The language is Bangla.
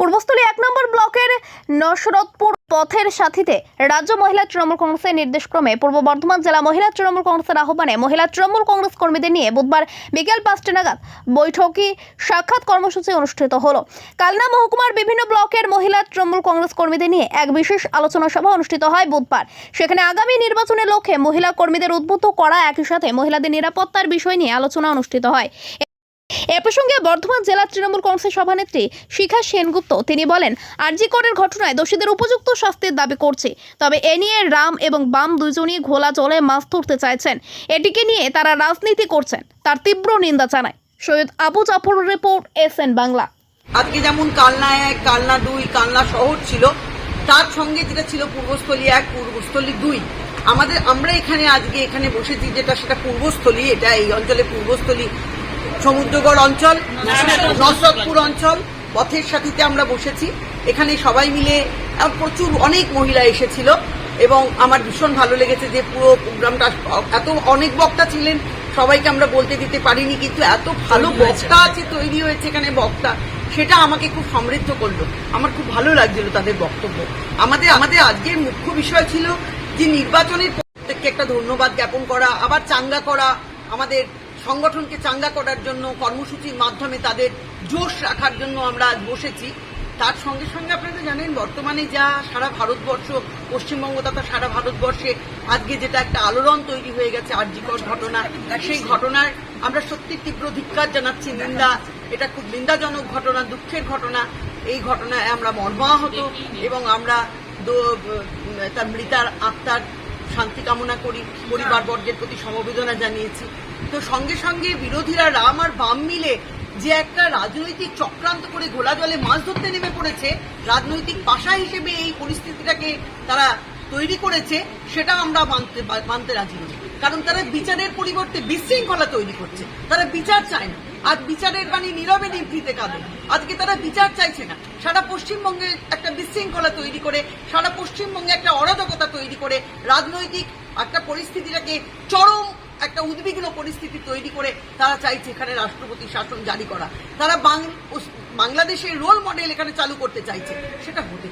পূর্বস্থলী এক নম্বর ব্লকের নসরতপুর পথের সাথীতে রাজ্য মহিলা তৃণমূল কংগ্রেসের নির্দেশক্রমে পূর্ব বর্ধমান জেলা মহিলা তৃণমূল কংগ্রেসের আহ্বানে মহিলা তৃণমূল কংগ্রেস কর্মীদের নিয়ে বুধবার বিকেল পাঁচটা নাগাদ বৈঠকি সাক্ষাৎ কর্মসূচি অনুষ্ঠিত হলো। কালনা মহকুমার বিভিন্ন ব্লকের মহিলা তৃণমূল কংগ্রেস কর্মীদের নিয়ে এক বিশেষ আলোচনা সভা অনুষ্ঠিত হয় বুধবার। সেখানে আগামী নির্বাচনের লক্ষ্যে মহিলা কর্মীদের উদ্বুদ্ধ করা একই সাথে মহিলাদের নিরাপত্তার বিষয় নিয়ে আলোচনা অনুষ্ঠিত হয়। এ প্রসঙ্গে বর্ধমান জেলা তৃণমূল কংগ্রেসের সভানেত্রী শিখা সেনগুপ্ত, তিনি বলেন আরজিকরের ঘটনায় দোষীদের উপযুক্ত শাস্তির দাবি করছে। তবে এ নিয়ে রাম এবং বাম দুজনই ঘোলা জলে মাছ ধরতে চাইছেন। এটিকে নিয়ে তারা রাজনীতি করছেন, তার তীব্র নিন্দা জানায়। Syed Abu Jafar report, S N Bangla. আজকে যেমন কালনা এক কালনা দুই, কালনা শহর ছিল, তার সঙ্গে যেটা ছিল পূর্বস্থলী এক, পূর্বস্থলী দুই। আমাদের, আমরা এখানে আজকে এখানে বসেছি যেটা সেটা পূর্বস্থলী, এটা এই অঞ্চলে পূর্বস্থলী সমুদ্রগড় অঞ্চল নসরতপুর অঞ্চল পথের সাথীতে আমরা বসেছি। এখানে সবাই মিলে প্রচুর অনেক মহিলা এসেছিল এবং আমার ভীষণ ভালো লেগেছে যে পুরো প্রোগ্রামটা এত অনেক বক্তা ছিলেন সবাইকে আমরা বলতে দিতে পারিনি কিন্তু এত ভালো বক্তা আছে তৈরি হয়েছে এখানে বক্তা সেটা আমাকে খুব সমৃদ্ধ করল। আমার খুব ভালো লাগছিল তাদের বক্তব্য। আমাদের আমাদের আজকের মুখ্য বিষয় ছিল যে নির্বাচনের প্রত্যেককে একটা ধন্যবাদ জ্ঞাপন করা আবার চাঙ্গা করা আমাদের সংগঠনকে চাঙ্গা করার জন্য কর্মসূচির মাধ্যমে তাদের জোশ রাখার জন্য আমরা আজ বসেছি। তার সঙ্গে সঙ্গে আপনারা জানেন, বর্তমানে যা সারা ভারতবর্ষ, পশ্চিমবঙ্গ তথা সারা ভারতবর্ষে আজকে যেটা একটা আলোড়ন তৈরি হয়ে গেছে, আর্যিকর ঘটনা, সেই ঘটনার আমরা সত্যি তীব্র ধিক্কার জানাচ্ছি। নিন্দা, এটা খুব নিন্দাজনক ঘটনা, দুঃখের ঘটনা। এই ঘটনায় আমরা মর্মাহত এবং আমরা তার মৃতার আত্মার শান্তি কামনা করি, পরিবারবর্গের প্রতি সমবেদনা জানিয়েছি। তো সঙ্গে সঙ্গে বিরোধীরা রাম আর বাম মিলে যে একটা রাজনৈতিক চক্রান্ত করে ঘোলা জলে মাছ ধরতে নেমে পড়েছে, রাজনৈতিক পাশা হিসেবে এই পরিস্থিতিটাকে তারা তৈরি করেছে, সেটা আমরা মানতে মানতে রাজি নই। কারণ তারা বিচারের পরিবর্তে বিশৃঙ্খলা তৈরি করছে। তারা বিচার চায় না। আজ বিচারের বাণী নীরবে নিভৃতে কাঁদে। আজকে তারা বিচার চাইছে না। সারা পশ্চিমবঙ্গে একটা বিশৃঙ্খলা তৈরি করে, সারা পশ্চিমবঙ্গে একটা অরাজকতা তৈরি করে, রাজনৈতিক একটা পরিস্থিতিটাকে চরম একটা উদ্বিগ্ন পরিস্থিতি তৈরি করে তারা চাইছে এখানে রাষ্ট্রপতি শাসন জারি করা তারা বাংলাদেশের রোল মডেল এখানে চালু করতে চাইছে সেটা হতে।